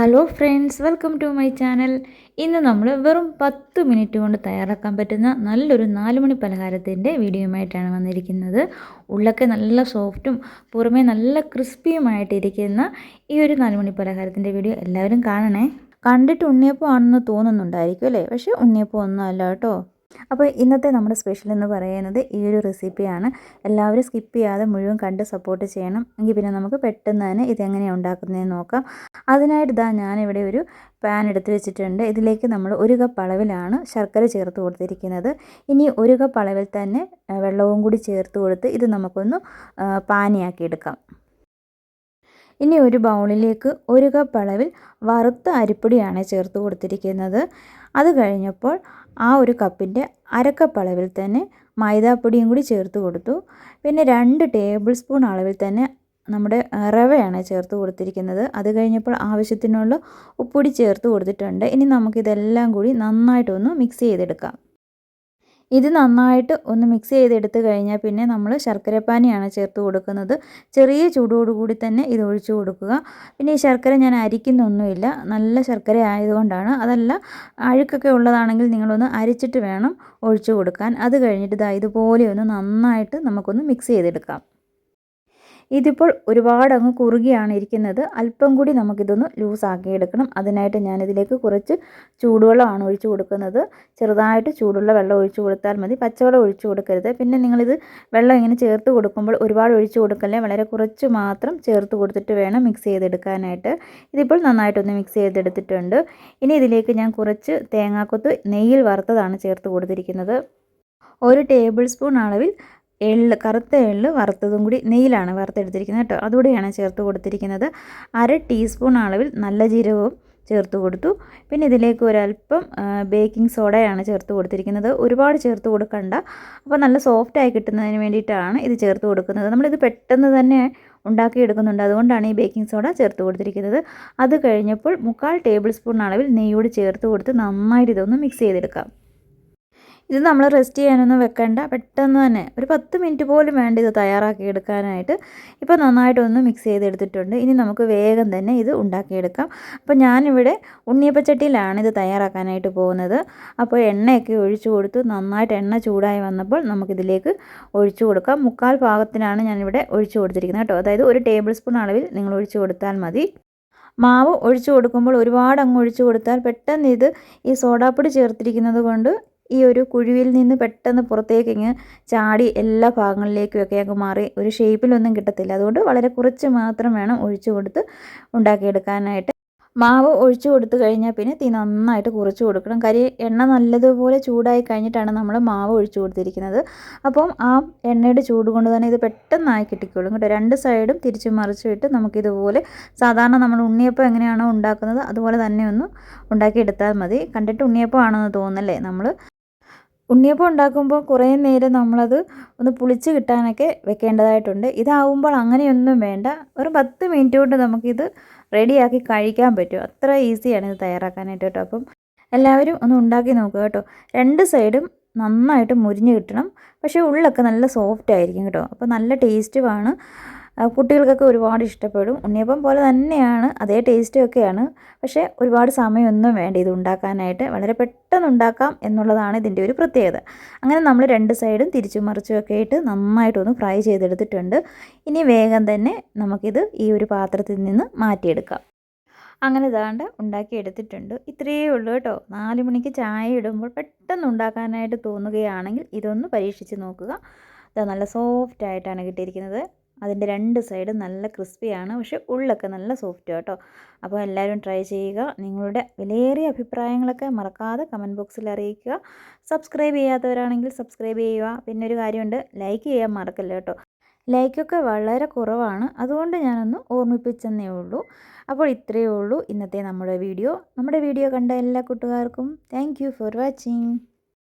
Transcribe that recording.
Hello friends welcome to my channel ഇന്ന് നമ്മൾ വെറും പത്ത് മിനിറ്റ് കൊണ്ട് തയ്യാറാക്കാൻ പറ്റുന്ന നല്ലൊരു നാലുമണി പലഹാരത്തിന്റെ വീഡിയോയുമായിട്ടാണ് വന്നിരിക്കുന്നത്. ഉള്ളൊക്കെ നല്ല സോഫ്റ്റും പുറമേ നല്ല ക്രിസ്പിയുമായിട്ടിരിക്കുന്ന ഈ ഒരു നാലുമണി പലഹാരത്തിന്റെ വീഡിയോ എല്ലാവരും കാണണേ. കണ്ടിട്ട് ഉണ്ണിയപ്പം ആണെന്ന് തോന്നുന്നുണ്ടായിരിക്കും അല്ലേ? പക്ഷേ ഉണ്ണിയപ്പം ഒന്നും അല്ല കേട്ടോ. അപ്പോൾ ഇന്നത്തെ നമ്മുടെ സ്പെഷ്യൽ എന്ന് പറയുന്നത് ഈ ഒരു റെസിപ്പിയാണ് എല്ലാവരും സ്കിപ്പ് ചെയ്യാതെ മുഴുവൻ കണ്ട് സപ്പോർട്ട് ചെയ്യണം. എങ്കിൽ പിന്നെ നമുക്ക് പെട്ടെന്ന് തന്നെ ഇതെങ്ങനെയാണ് ഉണ്ടാക്കുന്നതെന്ന് നോക്കാം. അതിനായിട്ട് ഇതാ ഞാനിവിടെ ഒരു പാൻ എടുത്ത് വെച്ചിട്ടുണ്ട്. ഇതിലേക്ക് നമ്മൾ ഒരു കപ്പ് അളവിലാണ് ശർക്കര ചേർത്ത് കൊടുത്തിരിക്കുന്നത്. ഇനി ഒരു കപ്പ് അളവിൽ തന്നെ വെള്ളവും കൂടി ചേർത്ത് കൊടുത്ത് ഇത് നമുക്കൊന്ന് പാനിയാക്കി എടുക്കാം. ഇനി ഒരു ബൗളിലേക്ക് ഒരു കപ്പ് അളവിൽ വറുത്ത അരിപ്പൊടിയാണ് ചേർത്ത് കൊടുത്തിരിക്കുന്നത്. അത് കഴിഞ്ഞപ്പോൾ ആ ഒരു കപ്പിന്റെ അരക്കപ്പ് അളവിൽ തന്നെ മൈദാപ്പൊടിയും കൂടി ചേർത്ത് കൊടുത്തു. പിന്നെ രണ്ട് ടേബിൾ സ്പൂൺ അളവിൽ തന്നെ നമ്മുടെ റവയാണ് ചേർത്ത് കൊടുത്തിരിക്കുന്നത്. അത് കഴിഞ്ഞപ്പോൾ ആവശ്യത്തിനുള്ള ഉപ്പൊടി ചേർത്ത് കൊടുത്തിട്ടുണ്ട്. ഇനി നമുക്കിതെല്ലാം കൂടി നന്നായിട്ടൊന്ന് മിക്സ് ചെയ്തെടുക്കാം. ഇത് നന്നായിട്ട് ഒന്ന് മിക്സ് ചെയ്തെടുത്ത് കഴിഞ്ഞാൽ പിന്നെ നമ്മൾ ശർക്കരപ്പാനിയാണ് ചേർത്ത് കൊടുക്കുന്നത്. ചെറിയ ചൂടോടുകൂടി തന്നെ ഇത് ഒഴിച്ചു കൊടുക്കുക. പിന്നെ ഈ ശർക്കര ഞാൻ അരിക്കുന്നൊന്നുമില്ല. നല്ല ശർക്കര ആയതുകൊണ്ടാണ്. അതല്ല അഴുക്കൊക്കെ ഉള്ളതാണെങ്കിൽ നിങ്ങളൊന്ന് അരിച്ചിട്ട് വേണം ഒഴിച്ചു കൊടുക്കാൻ. അത് കഴിഞ്ഞിട്ട് ഇതാ ഇതുപോലെ ഒന്ന് നന്നായിട്ട് നമുക്കൊന്ന് മിക്സ് ചെയ്തെടുക്കാം. ഇതിപ്പോൾ ഒരുപാട് അങ്ങ് കുറുകിയാണ് ഇരിക്കുന്നത്. അല്പം കൂടി നമുക്കിതൊന്ന് ലൂസാക്കി എടുക്കണം. അതിനായിട്ട് ഞാനിതിലേക്ക് കുറച്ച് ചൂടുവെള്ളമാണ് ഒഴിച്ചു കൊടുക്കുന്നത്. ചെറുതായിട്ട് ചൂടുള്ള വെള്ളം ഒഴിച്ചു കൊടുത്താൽ മതി. പച്ചവെള്ളം ഒഴിച്ചു കൊടുക്കരുത്. പിന്നെ നിങ്ങളിത് വെള്ളം ഇങ്ങനെ ചേർത്ത് കൊടുക്കുമ്പോൾ ഒരുപാട് ഒഴിച്ചു കൊടുക്കല്ലേ? വളരെ കുറച്ച് മാത്രം ചേർത്ത് കൊടുത്തിട്ട് വേണം മിക്സ് ചെയ്തെടുക്കാനായിട്ട്. ഇതിപ്പോൾ നന്നായിട്ടൊന്ന് മിക്സ് ചെയ്തെടുത്തിട്ടുണ്ട്. ഇനി ഇതിലേക്ക് ഞാൻ കുറച്ച് തേങ്ങാക്കൊത്ത് നെയ്യിൽ വറുത്തതാണ് ചേർത്ത് കൊടുത്തിരിക്കുന്നത്. ഒരു ടേബിൾ സ്പൂൺ അളവിൽ എള്ള് കറുത്ത എള്ള് വറുത്തതും കൂടി നെയ്യിലാണ് വറുത്തെടുത്തിരിക്കുന്നത് കേട്ടോ. അതുകൂടിയാണ് ചേർത്ത് കൊടുത്തിരിക്കുന്നത്. അര ടീസ്പൂൺ അളവിൽ നല്ല ജീരകവും ചേർത്ത് കൊടുത്തു. പിന്നെ ഇതിലേക്ക് ഒരല്പം ബേക്കിംഗ് സോഡയാണ് ചേർത്ത് കൊടുത്തിരിക്കുന്നത്. ഒരുപാട് ചേർത്ത് കൊടുക്കണ്ട. അപ്പോൾ നല്ല സോഫ്റ്റായി കിട്ടുന്നതിന് വേണ്ടിയിട്ടാണ് ഇത് ചേർത്ത് കൊടുക്കുന്നത്. നമ്മളിത് പെട്ടെന്ന് തന്നെ ഉണ്ടാക്കിയെടുക്കുന്നുണ്ട്. അതുകൊണ്ടാണ് ഈ ബേക്കിംഗ് സോഡ ചേർത്ത് കൊടുത്തിരിക്കുന്നത്. അത് കഴിഞ്ഞപ്പോൾ മുക്കാൽ ടേബിൾ സ്പൂൺ അളവിൽ നെയ്യോട് ചേർത്ത് കൊടുത്ത് നന്നായിട്ട് ഇതൊന്ന് മിക്സ് ചെയ്തെടുക്കാം. ഇത് നമ്മൾ റെസ്റ്റ് ചെയ്യാനൊന്നും വെക്കണ്ട. പെട്ടെന്ന് തന്നെ ഒരു പത്ത് മിനിറ്റ് പോലും വേണ്ട ഇത് തയ്യാറാക്കി എടുക്കാനായിട്ട്. ഇപ്പോൾ നന്നായിട്ടൊന്ന് മിക്സ് ചെയ്തെടുത്തിട്ടുണ്ട്. ഇനി നമുക്ക് വേഗം തന്നെ ഇത് ഉണ്ടാക്കിയെടുക്കാം. അപ്പോൾ ഞാനിവിടെ ഉണ്ണിയപ്പച്ചട്ടിയിലാണ് ഇത് തയ്യാറാക്കാനായിട്ട് പോകുന്നത്. അപ്പോൾ എണ്ണയൊക്കെ ഒഴിച്ചു കൊടുത്ത്. നന്നായിട്ട് എണ്ണ ചൂടായി വന്നപ്പോൾ നമുക്കിതിലേക്ക് ഒഴിച്ചു കൊടുക്കാം. മുക്കാൽ ഭാഗത്തിനാണ് ഞാനിവിടെ ഒഴിച്ചു കൊടുത്തിരിക്കുന്നത് കേട്ടോ. അതായത് ഒരു ടേബിൾ സ്പൂൺ അളവിൽ നിങ്ങൾ ഒഴിച്ചു കൊടുത്താൽ മതി. മാവ് ഒഴിച്ചു കൊടുക്കുമ്പോൾ ഒരുപാട് അങ്ങ് ഒഴിച്ചു കൊടുത്താൽ പെട്ടെന്ന് ഇത് ഈ സോഡാപ്പൊടി ചേർത്തിരിക്കുന്നത് കൊണ്ട് ഈ ഒരു കുഴിയിൽ നിന്ന് പെട്ടെന്ന് പുറത്തേക്ക് ഇങ്ങ് ചാടി എല്ലാ ഭാഗങ്ങളിലേക്കും ഒക്കെ അങ്ങ് മാറി ഒരു ഷേപ്പിലൊന്നും കിട്ടത്തില്ല. അതുകൊണ്ട് വളരെ കുറച്ച് മാത്രം വേണം ഒഴിച്ചു കൊടുത്ത് ഉണ്ടാക്കിയെടുക്കാനായിട്ട്. മാവ് ഒഴിച്ചു കൊടുത്തു കഴിഞ്ഞാൽ പിന്നെ തീ നന്നായിട്ട് കുറച്ച് കൊടുക്കണം. കരി എണ്ണ നല്ലതുപോലെ ചൂടായി കഴിഞ്ഞിട്ടാണ് നമ്മൾ മാവ് ഒഴിച്ചു കൊടുത്തിരിക്കുന്നത്. അപ്പം ആ എണ്ണയുടെ ചൂട് കൊണ്ട് തന്നെ ഇത് പെട്ടെന്നായി കിട്ടിക്കോളും കേട്ടോ. രണ്ട് സൈഡും തിരിച്ച് മറിച്ചിട്ട് നമുക്കിതുപോലെ സാധാരണ നമ്മൾ ഉണ്ണിയപ്പം എങ്ങനെയാണോ ഉണ്ടാക്കുന്നത് അതുപോലെ തന്നെ ഒന്ന് ഉണ്ടാക്കിയെടുത്താൽ മതി. കണ്ടിട്ട് ഉണ്ണിയപ്പം ആണെന്ന് തോന്നല്ലേ നമ്മൾ? ഉണ്ണിയപ്പം ഉണ്ടാക്കുമ്പോൾ കുറേ നേരം നമ്മളത് ഒന്ന് പുളിച്ച് കിട്ടാനൊക്കെ വെക്കേണ്ടതായിട്ടുണ്ട്. ഇതാവുമ്പോൾ അങ്ങനെയൊന്നും വേണ്ട. ഒരു പത്ത് മിനിറ്റ് കൊണ്ട് നമുക്കിത് റെഡിയാക്കി കഴിക്കാൻ പറ്റും. അത്ര ഈസിയാണ് ഇത് തയ്യാറാക്കാനായിട്ട് കേട്ടോ. അപ്പം എല്ലാവരും ഒന്ന് ഉണ്ടാക്കി നോക്കുക കേട്ടോ. രണ്ട് സൈഡും നന്നായിട്ട് മുരിഞ്ഞ് കിട്ടണം. പക്ഷേ ഉള്ളൊക്കെ നല്ല സോഫ്റ്റ് ആയിരിക്കും കേട്ടോ. അപ്പോൾ നല്ല ടേസ്റ്റുമാണ്. കുട്ടികൾക്കൊക്കെ ഒരുപാട് ഇഷ്ടപ്പെടും. ഉണ്ണിയപ്പം പോലെ തന്നെയാണ് അതേ ടേസ്റ്റും ഒക്കെയാണ്. പക്ഷേ ഒരുപാട് സമയമൊന്നും വേണ്ട. ഇത് ഉണ്ടാക്കാനായിട്ട് വളരെ പെട്ടെന്ന് ഉണ്ടാക്കാം എന്നുള്ളതാണ് ഇതിന്റെ ഒരു പ്രത്യേകത. അങ്ങനെ നമ്മൾ രണ്ട് സൈഡും തിരിച്ചും മറിച്ചും ഒക്കെ ആയിട്ട് നന്നായിട്ടൊന്ന് ഫ്രൈ ചെയ്തെടുത്തിട്ടുണ്ട്. ഇനി വേഗം തന്നെ നമുക്കിത് ഈ ഒരു പാത്രത്തിൽ നിന്ന് മാറ്റിയെടുക്കാം. അങ്ങനെ ഇതാണ്ട് ഉണ്ടാക്കിയെടുത്തിട്ടുണ്ട്. ഇത്രയേ ഉള്ളൂ കേട്ടോ. നാല് മണിക്ക് ചായ ഇടുമ്പോൾ പെട്ടെന്ന് ഉണ്ടാക്കാനായിട്ട് തോന്നുകയാണെങ്കിൽ ഇതൊന്ന് പരീക്ഷിച്ച് നോക്കുക. ഇത് നല്ല സോഫ്റ്റ് ആയിട്ടാണ് കിട്ടിയിരിക്കുന്നത്. അതിന്റെ രണ്ട് സൈഡും നല്ല ക്രിസ്പിയാണ് പക്ഷെ ഉള്ളൊക്കെ നല്ല സോഫ്റ്റ് കേട്ടോ. അപ്പോൾ എല്ലാവരും ട്രൈ ചെയ്യുക. നിങ്ങളുടെ വിലയേറിയ അഭിപ്രായങ്ങളൊക്കെ മറക്കാതെ കമന്റ് ബോക്സിൽ അറിയിക്കുക. സബ്സ്ക്രൈബ് ചെയ്യാത്തവരാണെങ്കിൽ സബ്സ്ക്രൈബ് ചെയ്യുക. പിന്നെ ഒരു കാര്യമുണ്ട് ലൈക്ക് ചെയ്യാൻ മറക്കല്ല കേട്ടോ. ലൈക്കൊക്കെ വളരെ കുറവാണ്. അതുകൊണ്ട് ഞാനൊന്ന് ഓർമ്മിപ്പിച്ചെന്നേ ഉള്ളൂ. അപ്പോൾ ഇത്രയേ ഉള്ളൂ ഇന്നത്തെ നമ്മുടെ വീഡിയോ. നമ്മുടെ വീഡിയോ കണ്ട എല്ലാ കൂട്ടുകാർക്കും താങ്ക് ഫോർ വാച്ചിങ്